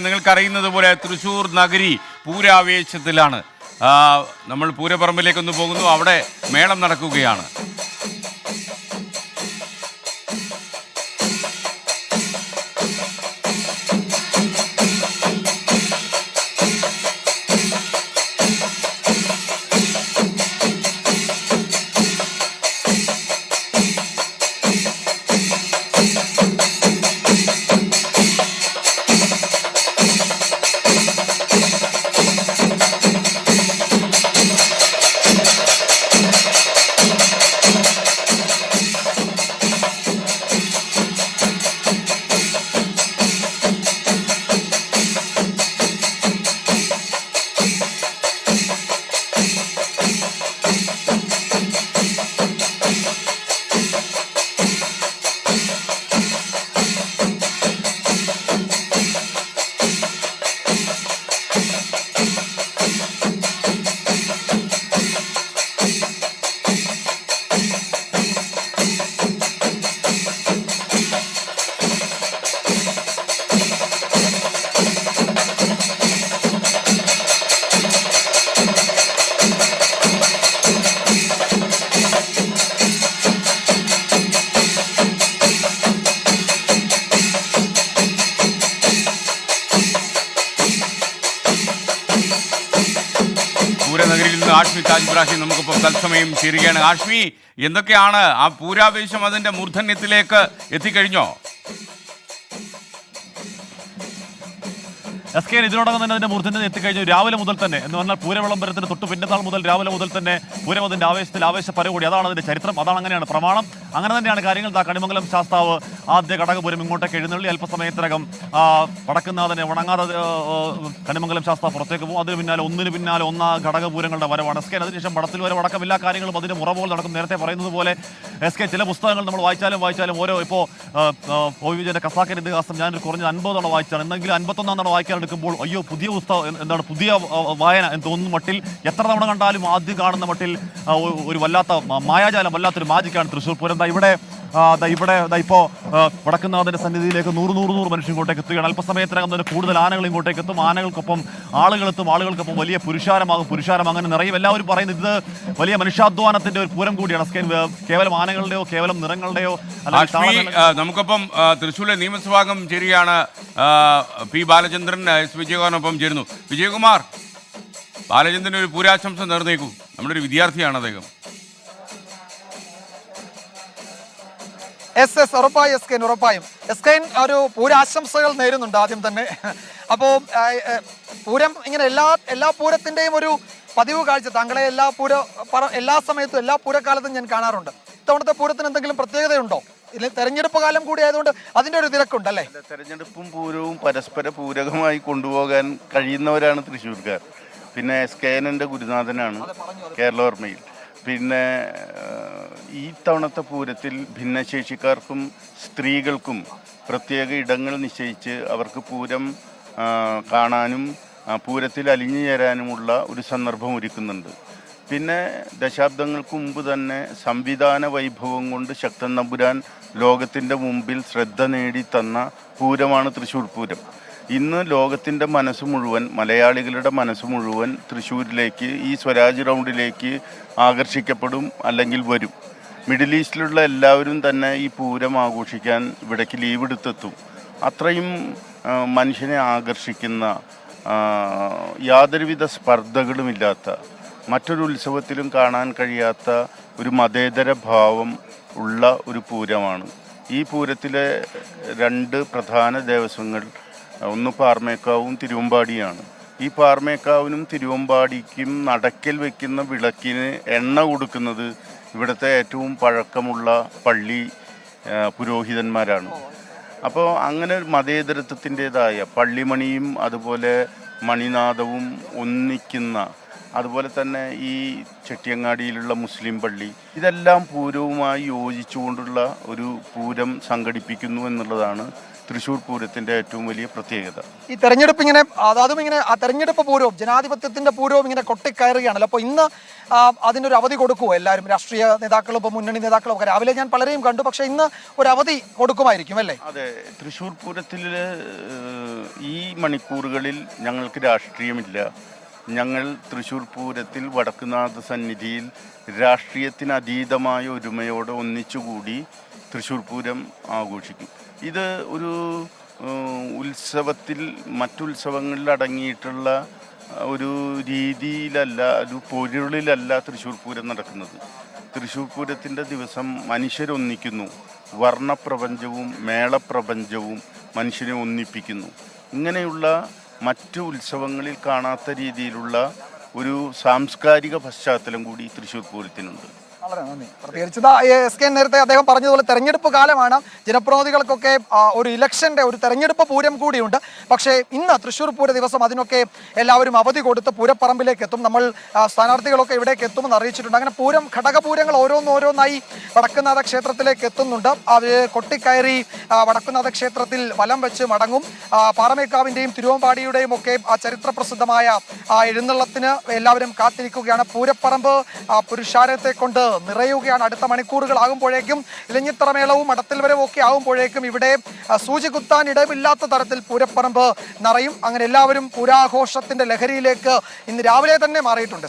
നിങ്ങൾക്കറിയുന്നത് പോലെ തൃശ്ശൂർ നഗരി പൂരാവേശത്തിലാണ്. നമ്മൾ പൂരപ്പറമ്പിലേക്കൊന്ന് പോകുന്നു അവിടെ മേളം നടക്കുകയാണ്. ആഷ്മി താജ് ഇബ്രാഹിം നമുക്കിപ്പോൾ തത്സമയം ചേരുകയാണ്. ആഷ്മി എന്തൊക്കെയാണ് ആ പൂരാവേശം അതിന്റെ മൂർധന്യത്തിലേക്ക് എത്തിക്കഴിഞ്ഞോ? എസ് കെ ഇതിനോടകം തന്നെ അതിന്റെ മൂർധന്യം എത്തിക്കഴിഞ്ഞു. രാവിലെ മുതൽ തന്നെ എന്ന് പറഞ്ഞാൽ പൂരവിളംബരത്തിന് തൊട്ട് പിന്നത്താൾ മുതൽ രാവിലെ മുതൽ തന്നെ പൂരം ആവേശത്തിൽ ആവേശ പരകൂടി അതാണ് അതിന്റെ ചരിത്രം. അതാണ് അങ്ങനെയാണ് പ്രമാണം. അങ്ങനെ തന്നെയാണ് കാര്യങ്ങൾ. കണിമംഗലം ശാസ്താവ് ആദ്യ ഘടകപുരം ഇങ്ങോട്ടേക്ക് എഴുന്നള്ളി. അല്പസമയത്തിനകം വടക്കുന്നാഥനെ ആ, കണിമംഗലം ശാസ്താവ് പുറത്തേക്ക് പോകും. അതിന് പിന്നാലെ ഒന്നിന് പിന്നാലെ ഒന്നാ ഘടകപൂരങ്ങളുടെ വരവാണ്. എസ് കെ അതിനുശേഷം പടത്തിൽ വരെ അടക്കം എല്ലാ കാര്യങ്ങളും അതിന് മുറ പോലെ നടക്കും. നേരത്തെ പറയുന്നത് പോലെ എസ് കെ ചില പുസ്തകങ്ങൾ നമ്മൾ വായിച്ചാലും വായിച്ചാലും ഓരോ ഇപ്പോൾ ഒ വി വിജയന്റെ കസാക്കൻ ഇതിഹാസം ഞാനൊരു കുറഞ്ഞ അൻപതോളം വായിച്ചാണ്. എന്തെങ്കിലും അൻപത്തൊന്നാം തവണ വായിക്കാൻ എടുക്കുമ്പോൾ അയ്യോ പുതിയ പുസ്തകം എന്താണ് പുതിയ വായന എന്ന് തോന്നുന്ന മട്ടിൽ എത്ര തവണ കണ്ടാലും ആദ്യം കാണുന്ന മട്ടിൽ ഒരു വല്ലാത്ത മായാജാലം വല്ലാത്തൊരു മാജിക്കാണ് തൃശ്ശൂർ പൂരം. ഇവിടെ ഇവിടെ ഇപ്പോൾ വടക്കുന്നാഥന്റെ സന്നിധിയിലേക്ക് നൂറ് നൂറ് നൂറ് മനുഷ്യൻ ഇങ്ങോട്ടേക്ക് എത്തുകയാണ്. അല്പസമയത്തിനകം തന്നെ കൂടുതൽ ആനകൾ ഇങ്ങോട്ടേക്ക് എത്തും. ആനകൾക്കൊപ്പം ആളുകളെത്തും ആളുകൾക്കൊപ്പം വലിയ പുരുഷാരമാകും. പുരുഷാരം അങ്ങനെ നിറയും. എല്ലാവരും പറയുന്നത് ഇത് വലിയ മനുഷ്യാധ്വാനത്തിന്റെ ഒരു പൂരം കൂടിയാണ്. കേവലം ആനകളുടെയോ കേവലം നിറങ്ങളുടെയോ നമുക്കൊപ്പം തൃശ്ശൂരിലെ നിയമസഭാംഗം ചേരുകയാണ്. പി ബാലചന്ദ്രൻ എസ് വിജയകുമാറിനൊപ്പം ചേരുന്നു. വിജയകുമാർ ബാലചന്ദ്രൻ ഒരു പൂരാശംസ നേർന്നേക്കും. നമ്മുടെ ഒരു വിദ്യാർത്ഥിയാണ് അദ്ദേഹം. എസ് എസ് ഉറപ്പായും എസ് കെൻ ഉറപ്പായും. എസ് കെൻ ഒരു പൂരാശംസകൾ നേരുന്നുണ്ട് ആദ്യം തന്നെ. അപ്പോ പൂരം ഇങ്ങനെ എല്ലാ എല്ലാ പൂരത്തിന്റെയും ഒരു പതിവ് കാഴ്ച. താങ്കളെ എല്ലാ പൂര എല്ലാ സമയത്തും എല്ലാ പൂരക്കാലത്തും ഞാൻ കാണാറുണ്ട്. ഇത്തവണത്തെ പൂരത്തിന് എന്തെങ്കിലും പ്രത്യേകതയുണ്ടോ? ഇതിൽ തെരഞ്ഞെടുപ്പ് കാലം കൂടി ആയതുകൊണ്ട് അതിന്റെ ഒരു തിരക്കുണ്ട് അല്ലേ? തെരഞ്ഞെടുപ്പും പൂരവും പരസ്പര പൂരകമായി കൊണ്ടുപോകാൻ കഴിയുന്നവരാണ് തൃശ്ശൂർക്കാർ. പിന്നെ എസ് കെ എന്റെ ഗുരുനാഥനാണ് കേരളവർമ്മയിൽ. പിന്നെ ഈ തവണത്തെ പൂരത്തിൽ ഭിന്നശേഷിക്കാർക്കും സ്ത്രീകൾക്കും പ്രത്യേക ഇടങ്ങൾ നിശ്ചയിച്ച് അവർക്ക് പൂരം കാണാനും പൂരത്തിൽ അലിഞ്ഞു ചേരാനുമുള്ള ഒരു സന്ദർഭം ഒരുക്കുന്നുണ്ട്. പിന്നെ ദശാബ്ദങ്ങൾക്ക് മുമ്പ് തന്നെ സംവിധാന വൈഭവം കൊണ്ട് ശക്തൻ നമ്പുരാൻ ലോകത്തിന്റെ മുമ്പിൽ ശ്രദ്ധ നേടി തന്ന പൂരമാണ് തൃശ്ശൂർ പൂരം. ഇന്ന് ലോകത്തിന്റെ മനസ്സ് മുഴുവൻ മലയാളികളുടെ മനസ്സ് മുഴുവൻ തൃശ്ശൂരിലേക്ക് ഈ സ്വരാജ് റൗണ്ടിലേക്ക് ആകർഷിക്കപ്പെടും അല്ലെങ്കിൽ വരും. മിഡിൽ ഈസ്റ്റിലുള്ള എല്ലാവരും തന്നെ ഈ പൂരം ആഘോഷിക്കാൻ ഇവിടേക്ക് ലീവ് എടുത്തെത്തും. അത്രയും മനുഷ്യനെ ആകർഷിക്കുന്ന യാതൊരുവിധ സ്പർദ്ധകളുമില്ലാത്ത മറ്റൊരു ഉത്സവത്തിലും കാണാൻ കഴിയാത്ത ഒരു മതേതര ഭാവം ഉള്ള ഒരു പൂരമാണ്. ഈ പൂരത്തിലെ രണ്ട് പ്രധാന ദേവസ്വങ്ങൾ ഒന്ന് പാർമേക്കാവും തിരുവമ്പാടിയാണ്. ഈ പാർമേക്കാവിനും തിരുവമ്പാടിക്കും നടക്കൽ വയ്ക്കുന്ന വിളക്കിന് എണ്ണ കൊടുക്കുന്നത് ഇവിടുത്തെ ഏറ്റവും പഴക്കമുള്ള പള്ളി പുരോഹിതന്മാരാണ്. അപ്പോൾ അങ്ങനെ ഒരു മതേതരത്വത്തിന്റെതായ പള്ളിമണിയും അതുപോലെ മണിനാഥവും ഒന്നിക്കുന്ന അതുപോലെ തന്നെ ഈ ചെട്ടിയങ്ങാടിയിലുള്ള മുസ്ലിം പള്ളി ഇതെല്ലാം പൂരവുമായി യോജിച്ചുകൊണ്ടുള്ള ഒരു പൂരം സംഘടിപ്പിക്കുന്നു എന്നുള്ളതാണ് തൃശ്ശൂർ പൂരത്തിന്റെ ഏറ്റവും വലിയ പ്രത്യേകത. ഈ തെരഞ്ഞെടുപ്പ് ഇങ്ങനെ അത് ഇങ്ങനെ ആ തെരഞ്ഞെടുപ്പ് പൂരവും ജനാധിപത്യത്തിന്റെ പൂരവും ഇങ്ങനെ കൊട്ടിക്കയറുകയാണല്ലോ. അപ്പോൾ ഇന്ന് അതിന്റെ ഒരു അവധി കൊടുക്കുമോ എല്ലാവരും? രാഷ്ട്രീയ നേതാക്കളും ഇപ്പോൾ മുന്നണി നേതാക്കളും ഒക്കെ രാവിലെ ഞാൻ പലരെയും കണ്ടു. പക്ഷേ ഇന്ന് ഒരു അവധി കൊടുക്കുമായിരിക്കും അല്ലേ? അതെ തൃശ്ശൂർ പൂരത്തിൽ ഈ മണിക്കൂറുകളിൽ ഞങ്ങൾക്ക് രാഷ്ട്രീയമില്ല. ഞങ്ങൾ തൃശ്ശൂർ പൂരത്തിൽ വടക്കുനാഥ സന്നിധിയിൽ രാഷ്ട്രീയത്തിനതീതമായ ഒരുമയോടെ ഒന്നിച്ചുകൂടി തൃശ്ശൂർ പൂരം ആഘോഷിക്കും. ഇത് ഒരു ഉത്സവത്തിൽ മറ്റുത്സവങ്ങളിൽ അടങ്ങിയിട്ടുള്ള ഒരു രീതിയിലല്ല ഒരു പൊരുളിലല്ല തൃശ്ശൂർ പൂരം നടക്കുന്നത്. തൃശ്ശൂർ പൂരത്തിന്റെ ദിവസം മനുഷ്യരൊന്നിക്കുന്നു. വർണപ്രപഞ്ചവും മേളപ്രപഞ്ചവും മനുഷ്യനെ ഒന്നിപ്പിക്കുന്നു. ഇങ്ങനെയുള്ള മറ്റു ഉത്സവങ്ങളിൽ കാണാത്ത രീതിയിലുള്ള ഒരു സാംസ്കാരിക പശ്ചാത്തലം കൂടി തൃശ്ശൂർ പൂരത്തിനുണ്ട്. വളരെ നന്ദി. നേരത്തെ അദ്ദേഹം പറഞ്ഞതുപോലെ തെരഞ്ഞെടുപ്പ് കാലമാണ്. ജനപ്രതിനിധികൾക്കൊക്കെ ഒരു ഇലക്ഷന്റെ ഒരു തെരഞ്ഞെടുപ്പ് പൂരം കൂടിയുണ്ട്. പക്ഷേ ഇന്ന് തൃശ്ശൂർ പൂര ദിവസം അതിനൊക്കെ എല്ലാവരും അവധി കൊടുത്ത് പൂരപ്പറമ്പിലേക്ക് എത്തും. നമ്മൾ സ്ഥാനാർത്ഥികളൊക്കെ ഇവിടേക്ക് എത്തുമെന്ന് അറിയിച്ചിട്ടുണ്ട്. അങ്ങനെ പൂരം ഘടകപൂരങ്ങൾ ഓരോന്നോരോന്നായി വടക്കുന്നാഥ ക്ഷേത്രത്തിലേക്ക് എത്തുന്നുണ്ട്. അവർ കൊട്ടിക്കയറി വടക്കുന്നാഥ ക്ഷേത്രത്തിൽ വലം വെച്ച് മടങ്ങും. പാറമേക്കാവിന്റെയും തിരുവമ്പാടിയുടെയും ഒക്കെ ആ ചരിത്ര പ്രസിദ്ധമായ ആ എഴുന്നള്ളത്തിന് എല്ലാവരും കാത്തിരിക്കുകയാണ്. പൂരപ്പറമ്പ് പുരുഷാരത്തെ കൊണ്ട് നിറയുകയാണ്. അടുത്ത മണിക്കൂറുകളാകുമ്പോഴേക്കും ഇലഞ്ഞിത്തറമേളവും അടത്തിൽ വരവും ഒക്കെ ആകുമ്പോഴേക്കും ഇവിടെ സൂചി കുത്താൻ ഇടമില്ലാത്ത തരത്തിൽ പൂരപ്പറമ്പ് നിറയും. അങ്ങനെ എല്ലാവരും പൂരാഘോഷത്തിന്റെ ലഹരിയിലേക്ക് ഇന്ന് രാവിലെ തന്നെ മാറിയിട്ടുണ്ട്.